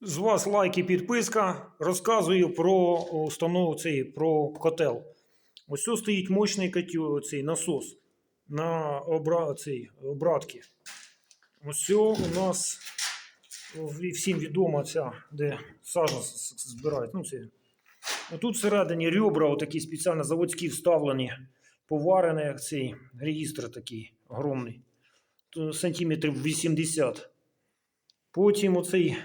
З вас лайк і підписка. Розказую про установу цей, про котел. Ось тут стоїть мощний котел, цей насос на обра, цей, обратки. Ось у нас всім відома ця, де сажа збирають. Ну, це. Тут всередині ребра отакі спеціально заводські вставлені, поварений цей реєстр такий огромний. Сантиметрів 80. Потім оцей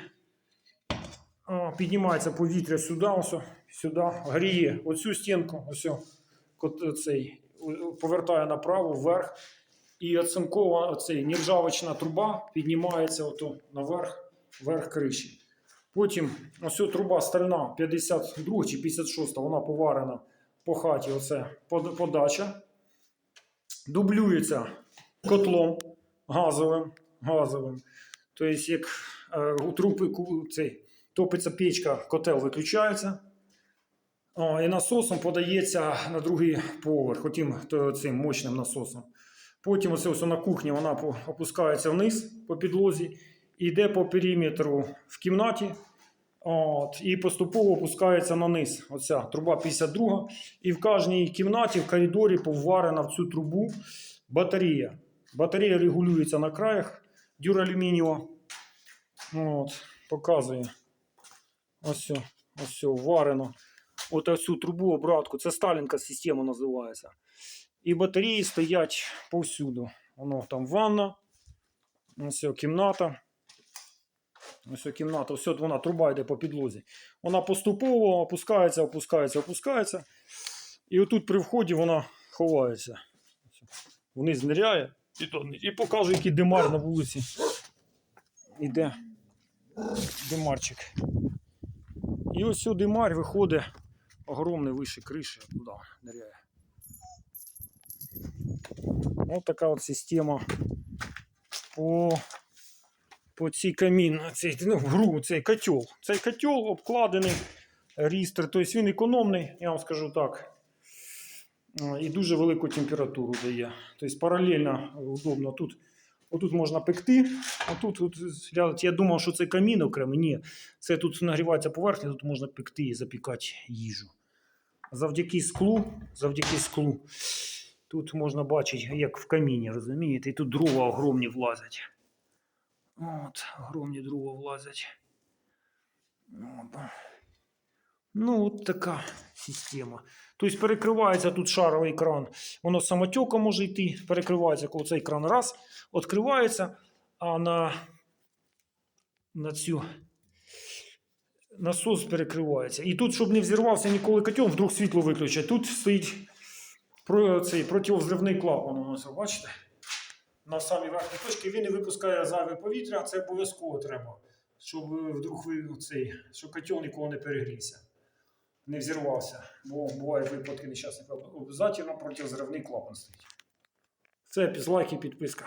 піднімається повітря сюди, ось, сюди, гріє оцю стінку, ось цей, повертає направо, вверх. І оцинкова оцей нержавочна труба піднімається ото наверх, вверх криші. Потім ось труба стальна 52 чи 56, вона поварена по хаті. Оце подача. Дублюється котлом газовим. газовим. Тобто, як е, у цей, топиться печка, котел виключається. А, і насосом подається на другий поверх, отим то, цим мощним насосом. Потім оце ось на кухні вона опускається вниз по підлозі, йде по периметру в кімнаті. От, і поступово опускається на низ. Оця труба 52. І в кожній кімнаті, в коридорі поварена в цю трубу батарея. Батарея регулюється на краях дюралюмінієва. От, показує. Ось, ось варено. От цю трубу обратку. Це Сталінка система називається. І батареї стоять повсюду. Воно там ванна. Ось кімната. Ось кімната. Ось вона труба йде по підлозі. Вона поступово опускається, опускається, опускається. І отут при вході вона ховається. Вниз ниряє і, то, і показує, який димар на вулиці. Іде димарчик. І ось сюди димар виходить огромний вище криші, туди ниряє. Ось така от система по, по цій камін, цей, ну, гру, цей котел. Цей котел обкладений рістр, тобто він економний, я вам скажу так. І дуже велику температуру дає. Тобто паралельно удобно. Тут, отут можна пекти, а тут, тут я, думав, що це камін окремий. Ні, це тут нагрівається поверхня, тут можна пекти і запікати їжу. Завдяки склу, завдяки склу, тут можна бачити, як в каміні, розумієте? І тут дрова огромні влазять. От, огромні дрова влазять. От. Ну, от така система. Тобто перекривається тут шаровий кран. Воно самотеком може йти, перекривається, коли цей кран раз, відкривається, а на, на цю насос перекривається. І тут, щоб не взірвався ніколи котел, вдруг світло виключать. Тут стоїть цей противозривний клапан. нас, бачите? На самій верхній точці він не випускає зайве повітря, це обов'язково треба. Щоб вдруг ви цей, щоб котел ніколи не перегрівся не взірвався, бо бувають випадки нещасних. Обов'язково протизривний клапан стоїть. Це пізлайк і підписка.